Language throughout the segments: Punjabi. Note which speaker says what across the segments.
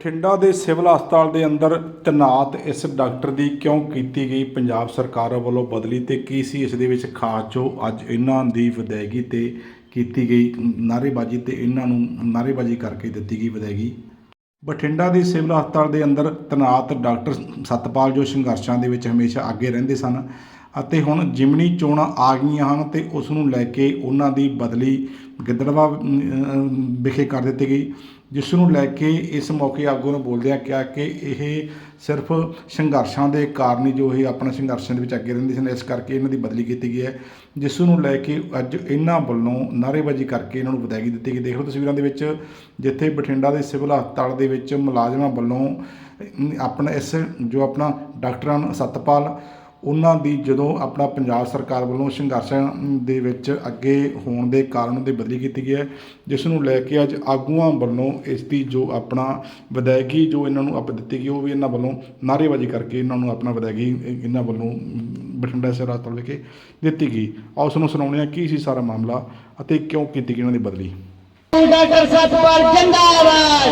Speaker 1: ਬਠਿੰਡਾ ਦੇ ਸਿਵਲ ਹਸਪਤਾਲ ਦੇ ਅੰਦਰ ਤੈਨਾਤ ਇਸ ਡਾਕਟਰ ਦੀ ਕਿਉਂ ਕੀਤੀ ਗਈ ਪੰਜਾਬ ਸਰਕਾਰ ਵੱਲੋਂ ਬਦਲੀ ਤੇ ਕੀ ਸੀ ਇਸ ਦੇ ਵਿੱਚ ਖਾਸ ਜੋ ਅੱਜ ਇਹਨਾਂ ਦੀ ਵਿਦਾਇਗੀ ਤੇ ਕੀਤੀ ਗਈ ਨਾਅਰੇਬਾਜ਼ੀ ਤੇ ਇਹਨਾਂ ਨੂੰ ਨਾਅਰੇਬਾਜ਼ੀ ਕਰਕੇ ਦਿੱਤੀ ਗਈ ਵਿਦਾਇਗੀ? ਬਠਿੰਡਾ ਦੇ ਸਿਵਲ ਹਸਪਤਾਲ ਦੇ ਅੰਦਰ ਤੈਨਾਤ ਡਾਕਟਰ ਸਤਪਾਲ ਜੋ ਸੰਘਰਸ਼ਾਂ ਦੇ ਵਿੱਚ ਹਮੇਸ਼ਾ ਅੱਗੇ ਰਹਿੰਦੇ ਸਨ ਅਤੇ ਹੁਣ ਜਿਮਨੀ ਚੋਣਾਂ ਆ ਗਈਆਂ ਹਨ ਤੇ ਉਸ ਨੂੰ ਲੈ ਕੇ ਉਹਨਾਂ ਦੀ ਬਦਲੀ ਗਿੱਦੜਵਾ ਵਿਖੇ ਕਰ ਦਿੱਤੀ ਗਈ। ਜਿਸ ਨੂੰ ਲੈ ਕੇ ਇਸ ਮੌਕੇ ਆਗੂ ਨੇ ਬੋਲਦਿਆਂ ਕਿਹਾ ਕਿ ਇਹ ਸਿਰਫ ਸੰਘਰਸ਼ਾਂ ਦੇ ਕਾਰਨ ਹੀ ਜੋ ਇਹ ਆਪਣੇ ਸੰਘਰਸ਼ਾਂ ਦੇ ਵਿੱਚ ਅੱਗੇ ਰਹਿੰਦੇ ਸਨ, ਇਸ ਕਰਕੇ ਇਹਨਾਂ ਦੀ ਬਦਲੀ ਕੀਤੀ ਗਈ ਹੈ। ਜਿਸ ਨੂੰ ਲੈ ਕੇ ਅੱਜ ਇਹਨਾਂ ਵੱਲੋਂ ਨਾਅਰੇਬਾਜ਼ੀ ਕਰਕੇ ਇਹਨਾਂ ਨੂੰ ਵਿਦਾਇਗੀ ਦਿੱਤੀ ਗਈ। ਦੇਖ ਲਓ ਤਸਵੀਰਾਂ ਦੇ ਵਿੱਚ ਜਿੱਥੇ ਬਠਿੰਡਾ ਦੇ ਸਿਵਲ ਹਸਪਤਾਲ ਦੇ ਵਿੱਚ ਮੁਲਾਜ਼ਮਾਂ ਵੱਲੋਂ ਆਪਣਾ ਇਸ ਜੋ ਆਪਣਾ ਡਾਕਟਰਾਂ ਨੂੰ ਸਤਪਾਲ ਉਹਨਾਂ ਦੀ ਜਦੋਂ ਆਪਣਾ ਪੰਜਾਬ ਸਰਕਾਰ ਵੱਲੋਂ ਸੰਘਰਸ਼ਾਂ ਦੇ ਵਿੱਚ ਅੱਗੇ ਹੋਣ ਦੇ ਕਾਰਨ ਦੀ ਬਦਲੀ ਕੀਤੀ ਗਈ ਹੈ ਜਿਸ ਨੂੰ ਲੈ ਕੇ ਅੱਜ ਆਗੂਆਂ ਵੱਲੋਂ ਇਸ ਦੀ ਜੋ ਆਪਣਾ ਵਿਦਾਇਗੀ ਜੋ ਇਹਨਾਂ ਨੂੰ ਆਪ ਦਿੱਤੀ ਗਈ ਉਹ ਵੀ ਇਹਨਾਂ ਵੱਲੋਂ ਨਾਰੇਬਾਜ਼ੀ ਕਰਕੇ ਇਹਨਾਂ ਨੂੰ ਆਪਣਾ ਵਿਦਾਇਗੀ ਇਹਨਾਂ ਵੱਲੋਂ ਬਠਿੰਡਾ ਸਿਹਰਾ ਤੋਂ ਲੈ ਕੇ ਦਿੱਤੀ ਗਈ। ਆਓ ਉਸ ਨੂੰ ਸੁਣਾਉਂਦੇ ਹਾਂ ਕੀ ਸੀ ਸਾਰਾ ਮਾਮਲਾ ਅਤੇ ਕਿਉਂ ਕੀਤੀ ਗਈ ਇਹਨਾਂ ਦੀ ਬਦਲੀ।
Speaker 2: ਡਾਕਟਰ ਸਤਪਾਲ ਜਿੰਦਾਬਾਦ।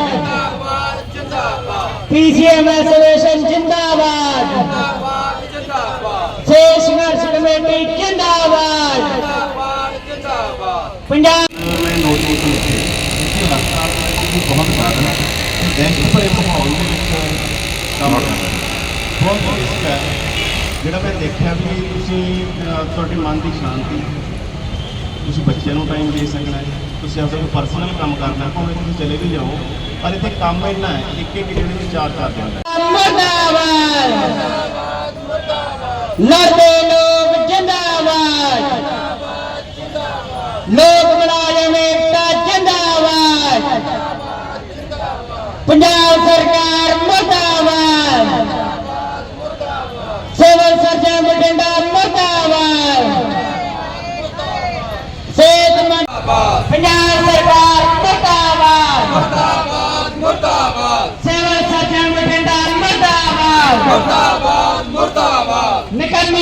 Speaker 2: ਜਿੰਦਾਬਾਦ ਪੀਸੀਐਮ ਐਸੋਸੀਏਸ਼ਨ ਜਿੰਦਾਬਾਦ ਜਿੰਦਾਬਾਦ। जिंदाबाद जिंदाबाद शेष संघर्ष कमेटी जिंदाबाद जिंदाबाद जिंदाबाद पंजाब
Speaker 3: ਮੈਂ ਨੋਟਬੁੱਕ ਲਿਖੇ ਕਿ ਹਸਪਤਾਲ ਵਿੱਚ ਬਹੁਤ ਸਾਧਨ ਹੈ ਬੈਂਕ ਭਰੇ ਮਾਹੌਲ ਦੇ ਵਿੱਚ ਕੰਮ ਕਰਨਾ ਬਹੁਤ ਰਿਸਕ ਹੈ ਜਿਹੜਾ ਮੈਂ ਦੇਖਿਆ ਵੀ ਤੁਸੀਂ ਅਹ, ਤੁਹਾਡੇ ਮਨ ਦੀ ਸ਼ਾਂਤੀ ਤੁਸੀਂ ਬੱਚਿਆਂ ਨੂੰ ਟਾਈਮ ਦੇ ਸਕਣਾ ਹੈ ਤੁਸੀਂ ਆਪਣਾ ਕੋਈ ਪਰਸਨਲ ਕੰਮ ਕਰਨਾ ਹੈ, ਭਾਵੇਂ ਤੁਸੀਂ ਚਲੇ ਵੀ ਜਾਓ ਪਰ ਇੱਥੇ ਕੰਮ ਇੰਨਾ ਹੈ ਇੱਕ ਇੱਕ ਜਿਹੜੇ ਵਿੱਚ ਚਾਰ ਚਾਰ ਦਿਨ
Speaker 2: मुर्दाबाद लड़ते Let मुर्दाबाद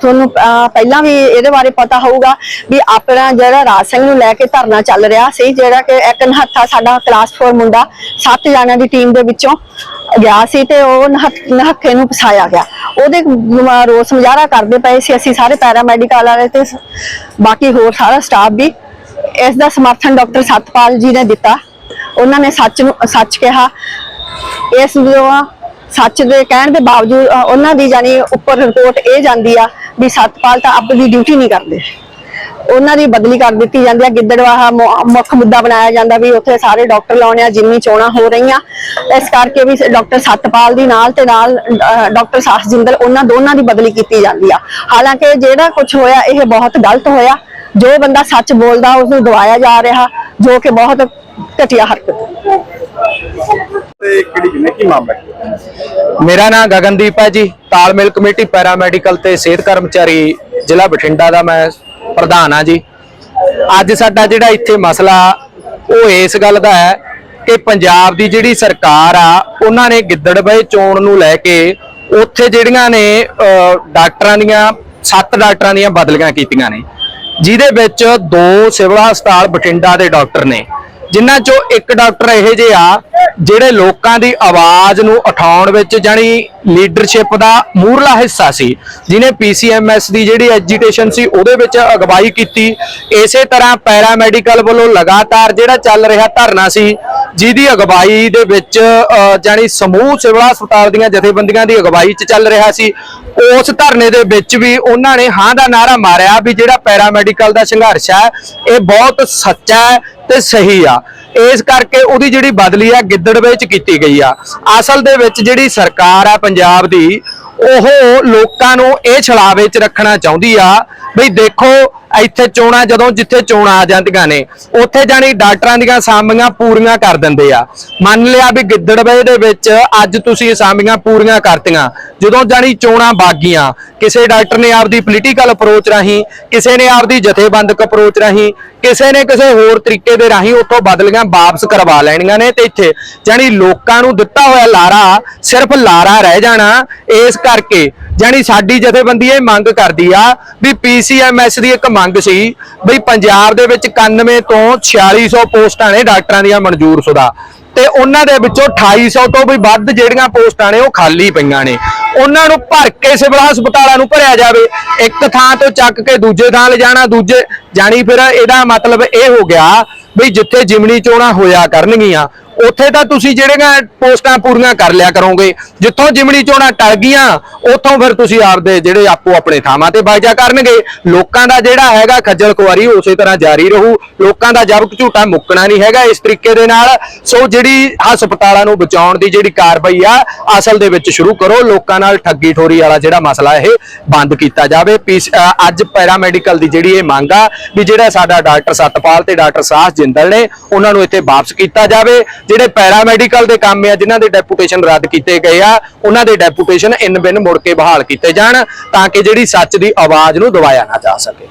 Speaker 4: ਤੁਹਾਨੂੰ ਪਹਿਲਾਂ ਵੀ ਇਹਦੇ ਬਾਰੇ ਪਤਾ ਹੋਊਗਾ ਵੀ ਆਪਣਾ ਜਿਹੜਾ ਰਾਜ ਸਿੰਘ ਨੂੰ ਲੈ ਕੇ ਧਰਨਾ ਚੱਲ ਰਿਹਾ ਸੀ, ਜਿਹੜਾ ਕਿ ਇੱਕ ਨਹੱਥਾ ਸਾਡਾ ਕਲਾਸ 4 ਮੁੰਡਾ ਸੱਤ ਜਣਿਆਂ ਦੀ ਟੀਮ ਦੇ ਵਿੱਚੋਂ ਗਿਆ ਸੀ ਤੇ ਉਹ ਨਹੱਥ- ਨੂੰ ਫਸਾਇਆ ਗਿਆ। ਉਹਦੇ ਰੋਸ ਮੁਜ਼ਾਹਰਾ ਕਰਦੇ ਪਏ ਸੀ ਅਸੀਂ ਸਾਰੇ ਪੈਰਾਮੈਡੀਕਲ ਵਾਲੇ ਤੇ ਬਾਕੀ ਹੋਰ ਸਾਰਾ ਸਟਾਫ ਵੀ। ਇਸ ਦਾ ਸਮਰਥਨ ਡਾਕਟਰ ਸਤਪਾਲ ਜੀ ਨੇ ਦਿੱਤਾ। ਉਹਨਾਂ ਨੇ ਸੱਚ ਨੂੰ, ਸੱਚ ਕਿਹਾ। ਇਸ ਜੋ ਸੱਚ ਦੇ ਕਹਿਣ ਦੇ ਬਾਵਜੂਦ ਉਹਨਾਂ ਦੀ ਜਾਨੀ ਉੱਪਰ ਰਿਪੋਰਟ ਇਹ ਜਾਂਦੀ ਆ ਵੀ ਸਤਪਾਲ ਤਾਂ ਆਪਣੀ ਡਿਊਟੀ ਨਹੀਂ ਕਰਦੇ। ਉਹਨਾਂ ਦੀ ਬਦਲੀ ਕਰ ਦਿੱਤੀ ਜਾਂਦੀ ਆ। ਗਿੱਦੜਵਾਹਾ ਮੁੱਖ ਮੁੱਦਾ ਬਣਾਇਆ ਜਾਂਦਾ ਵੀ ਉੱਥੇ ਸਾਰੇ ਡਾਕਟਰ ਲਾਉਣੇ ਆ ਜਿੰਨੀ ਚੋਣਾਂ ਹੋ ਰਹੀਆਂ। ਇਸ ਕਰਕੇ ਵੀ ਡਾਕਟਰ ਸਤਪਾਲ ਦੀ ਨਾਲ ਤੇ ਨਾਲ ਡਾਕਟਰ ਸਾਸ ਜਿੰਦਲ ਉਹਨਾਂ ਦੋਨਾਂ ਦੀ ਬਦਲੀ ਕੀਤੀ ਜਾਂਦੀ ਆ। ਹਾਲਾਂਕਿ ਜਿਹੜਾ ਕੁਝ ਹੋਇਆ ਇਹ ਬਹੁਤ ਗਲਤ ਹੋਇਆ। ਜੋ ਬੰਦਾ ਸੱਚ ਬੋਲਦਾ ਉਸ ਨੂੰ ਦਵਾਇਆ ਜਾ ਰਿਹਾ ਜੋ ਕਿ ਬਹੁਤ ਘਟੀਆ ਹਰਕਤ।
Speaker 5: ਤੇ ਕਿਹੜੀ ਕਿਨੇ ਕੀ ਮਾਮਲਾ ਹੈ
Speaker 6: ਮੇਰਾ ਨਾਮ ਗਗਨਦੀਪ ਹੈ ਜੀ। ਤਾਲਮੇਲ ਕਮੇਟੀ, ਪੈਰਾਮੈਡੀਕਲ ਤੇ ਸਿਹਤ ਕਰਮਚਾਰੀ ਜ਼ਿਲ੍ਹਾ ਬਠਿੰਡਾ ਦਾ ਮੈਂ ਪ੍ਰਧਾਨ ਹਾਂ ਜੀ। ਅੱਜ ਸਾਡਾ ਜਿਹੜਾ ਇੱਥੇ ਮਸਲਾ, ਉਹ ਇਸ ਗੱਲ ਦਾ ਹੈ ਕਿ ਪੰਜਾਬ ਦੀ ਜਿਹੜੀ ਸਰਕਾਰ ਆ, ਉਹਨਾਂ ਨੇ ਗਿੱਦੜਬਾਏ ਚੋਣ ਨੂੰ ਲੈ ਕੇ ਉੱਥੇ ਜਿਹੜੀਆਂ ਨੇ ਡਾਕਟਰਾਂ ਦੀਆਂ, ਸੱਤ ਡਾਕਟਰਾਂ ਦੀਆਂ ਬਦਲੀਆਂ ਕੀਤੀਆਂ ਨੇ। ਜਿਹਦੇ ਵਿੱਚ ਦੋ ਸਿਵਲ ਹਸਪਤਾਲ ਬਠਿੰਡਾ ਦੇ ਡਾਕਟਰ ਨੇ, ਜਿਨ੍ਹਾਂ ਚੋਂ ਇੱਕ ਡਾਕਟਰ ਇਹੋ ਜਿਹੇ ਆ ਜਿਹੜੇ ਲੋਕਾਂ ਦੀ ਆਵਾਜ਼ ਨੂੰ ਉਠਾਉਣ ਵਿੱਚ ਜਾਨੀ ਲੀਡਰਸ਼ਿਪ ਦਾ ਮੂਰਲਾ ਹਿੱਸਾ ਸੀ ਜਿਨੇ ਪੀਸੀਐਮਐਸ ਦੀ ਜਿਹੜੀ ਐਜੀਟੇਸ਼ਨ ਸੀ ਉਹਦੇ ਵਿੱਚ ਅਗਵਾਈ ਕੀਤੀ। ਇਸੇ ਤਰ੍ਹਾਂ ਪੈਰਾਮੈਡੀਕਲ ਵੱਲੋਂ ਲਗਾਤਾਰ ਜਿਹੜਾ ਚੱਲ ਰਿਹਾ ਧਰਨਾ ਸੀ ਜਿਹਦੀ ਅਗਵਾਈ ਦੇ ਵਿੱਚ ਅਹ, ਜਾਨੀ ਸਮੂਹ ਸਿਵਲ ਹਸਪਤਾਲ ਦੀਆਂ ਜਥੇਬੰਦੀਆਂ ਦੀ ਅਗਵਾਈ 'ਚ ਚੱਲ ਰਿਹਾ ਸੀ। ਉਸ ਧਰਨੇ ਦੇ ਵਿੱਚ ਵੀ ਉਹਨਾਂ ਨੇ ਹਾਂ ਦਾ ਨਾਰਾ ਮਾਰਿਆ ਵੀ ਜਿਹੜਾ ਪੈਰਾਮੈਡੀਕਲ ਦਾ ਸੰਘਰਸ਼ ਹੈ ਇਹ ਬਹੁਤ ਸੱਚਾ ਹੈ ਤੇ ਸਹੀ ਆ। ਇਸ ਕਰਕੇ ਉਹਦੀ ਜਿਹੜੀ ਬਦਲੀ ਆ ਗਿੱਦੜਵੇ ਚ ਕੀਤੀ ਗਈ ਆ। ਅਸਲ ਦੇ ਵਿੱਚ ਜਿਹੜੀ ਸਰਕਾਰ ਆ ਪੰਜਾਬ ਦੀ, ਉਹ ਲੋਕਾਂ ਨੂੰ ਇਹ ਛਲਾਵੇ ਚ ਰੱਖਣਾ ਚਾਹੁੰਦੀ ਆ, ਬਈ ਦੇਖੋ ਇੱਥੇ ਚੋਣਾਂ, ਜਦੋਂ ਜਿੱਥੇ ਚੋਣਾਂ ਆ ਜਾਂਦੀਆਂ ਨੇ, ਉੱਥੇ ਜਾਣੀ ਡਾਕਟਰਾਂ ਦੀਆਂ ਅਸਾਮੀਆਂ ਪੂਰੀਆਂ ਕਰ ਦਿੰਦੇ ਆ। ਮੰਨ ਲਿਆ ਵੀ ਗਿੱਦੜਵੇ ਦੇ ਵਿੱਚ ਅੱਜ ਤੁਸੀਂ ਅਸਾਮੀਆਂ ਪੂਰੀਆਂ ਕਰਤੀਆਂ। ਜਦੋਂ ਜਾਣੀ ਚੋਣਾਂ ਬਾਗੀਆਂ, ਕਿਸੇ ਡਾਕਟਰ ਨੇ ਆਪਦੀ ਪੋਲੀਟੀਕਲ ਅਪਰੋਚ ਰਾਹੀਂ, ਕਿਸੇ ਨੇ ਆਪਦੀ ਜਥੇਬੰਦਕ ਅਪਰੋਚ ਰਾਹੀਂ, ਕਿਸੇ ਨੇ ਕਿਸੇ ਹੋਰ ਤਰੀਕੇ ਦੇ ਰਾਹੀਂ ਉੱਥੋਂ ਬਦਲੀਆਂ ਵਾਪਸ ਕਰਵਾ ਲੈਣੀਆਂ ਨੇ ਤੇ ਇੱਥੇ ਜਾਣੀ ਲੋਕਾਂ ਨੂੰ ਦਿੱਤਾ ਹੋਇਆ ਲਾਰਾ ਸਿਰਫ ਲਾਰਾ ਰਹਿ ਜਾਣਾ, ਇਸ ਕਰਕੇ ਜਾਣੀ ਸਾਡੀ ਜਥੇਬੰਦੀ ਇਹ ਮੰਗ ਕਰਦੀ ਆ ਵੀ ਪੀਸੀਐਮਐਸ ਦੀ ਇੱਕ ਮੰਗ ਸੀ ਵੀ ਪੰਜਾਬ ਦੇ ਵਿੱਚ 91 ਤੋਂ 4600 ਪੋਸਟਾਂ ਨੇ ਡਾਕਟਰਾਂ ਦੀਆਂ ਮਨਜ਼ੂਰ ਸ਼ੁਦਾ। ਤੇ ਉਹਨਾਂ ਦੇ ਵਿੱਚੋਂ 2800 ਤੋਂ ਵੀ ਵੱਧ ਜਿਹੜੀਆਂ ਪੋਸਟਾਂ ਨੇ ਉਹ ਖਾਲੀ ਪਈਆਂ ਨੇ। ਉਹਨਾਂ ਨੂੰ ਭਰ ਕੇ ਸਿਵਲ ਹਸਪਤਾਲਾਂ ਨੂੰ ਭਰਿਆ ਜਾਵੇ। ਇੱਕ ਥਾਂ ਤੋਂ ਚੱਕ ਕੇ ਦੂਜੇ ਥਾਂ ਲਿਜਾਣਾ, ਦੂਜੇ ਜਾਣੀ ਫਿਰ ਇਹਦਾ ਮਤਲਬ ਇਹ ਹੋ ਗਿਆ ਵੀ ਜਿੱਥੇ ਜਿਮਣੀ ਚੋਣਾਂ ਹੋਇਆ ਕਰਨਗੀਆਂ ਉੱਥੇ ਤਾਂ ਤੁਸੀਂ ਜਿਹੜੀਆਂ ਪੋਸਟਾਂ ਪੂਰੀਆਂ ਕਰ ਲਿਆ ਕਰੋਗੇ। ਜਿੱਥੋਂ ਜਿਮਣੀ ਚੋਣਾਂ ਟਲ ਗਈਆਂ ਉੱਥੋਂ ਫਿਰ ਤੁਸੀਂ ਆਪਦੇ ਜਿਹੜੇ ਆਪੋ ਆਪਣੇ ਥਾਵਾਂ ਤੇ ਬਾਜਾ ਕਰਨਗੇ। ਲੋਕਾਂ ਦਾ ਜਿਹੜਾ ਹੈਗਾ ਖੱਜਲ ਖੁਆਰੀ ਉਸੇ ਤਰ੍ਹਾਂ ਜਾਰੀ ਰਹੂ। ਲੋਕਾਂ ਦਾ ਜਬਕ ਝੂਟਾ ਮੁੱਕਣਾ ਨਹੀਂ ਹੈਗਾ ਇਸ ਤਰੀਕੇ ਦੇ ਨਾਲ। ਸੋ ਜਿਹੜੀ ਹਸਪਤਾਲਾਂ ਨੂੰ ਬਚਾਉਣ ਦੀ ਜਿਹੜੀ ਕਾਰਵਾਈ ਆ ਅਸਲ ਦੇ ਵਿੱਚ ਸ਼ੁਰੂ ਕਰੋ। ਲੋਕਾਂ ਨਾਲ ਠੱਗੀ ਠੋਰੀ ਵਾਲਾ ਜਿਹੜਾ ਮਸਲਾ ਇਹ ਬੰਦ ਕੀਤਾ ਜਾਵੇ। ਪੀਸ- ਅ, ਅੱਜ ਪੈਰਾਮੈਡੀਕਲ ਦੀ ਜਿਹੜੀ ਇਹ ਮੰਗ ਆ ਵੀ ਜਿਹੜਾ ਸਾਡਾ ਡਾਕਟਰ ਸਤਪਾਲ ਤੇ ਡਾਕਟਰ ਸਾਹਸ ਜਿੰਦਲ ਨੇ ਉਹਨਾਂ ਨੂੰ ਇੱਥੇ ਵਾਪਸ ਕੀਤਾ ਜਾਵੇ। ਜਿਹੜੇ ਪੈਰਾਮੈਡੀਕਲ ਦੇ ਕੰਮ ਆ, ਜਿਨ੍ਹਾਂ ਦੇ ਡੈਪੂਟੇਸ਼ਨ ਰੱਦ ਕੀਤੇ ਗਏ ਆ, ਉਹਨਾਂ ਦੇ ਡੈਪੂਟੇਸ਼ਨ ਇਨ ਬਿਨ ਮੁੜ ਕੇ ਬਹਾਲ ਕੀਤੇ ਜਾਣ ਤਾਂ ਕਿ ਜਿਹੜੀ ਸੱਚ ਦੀ ਆਵਾਜ਼ ਨੂੰ ਦਬਾਇਆ ਨਾ ਜਾ ਸਕੇ।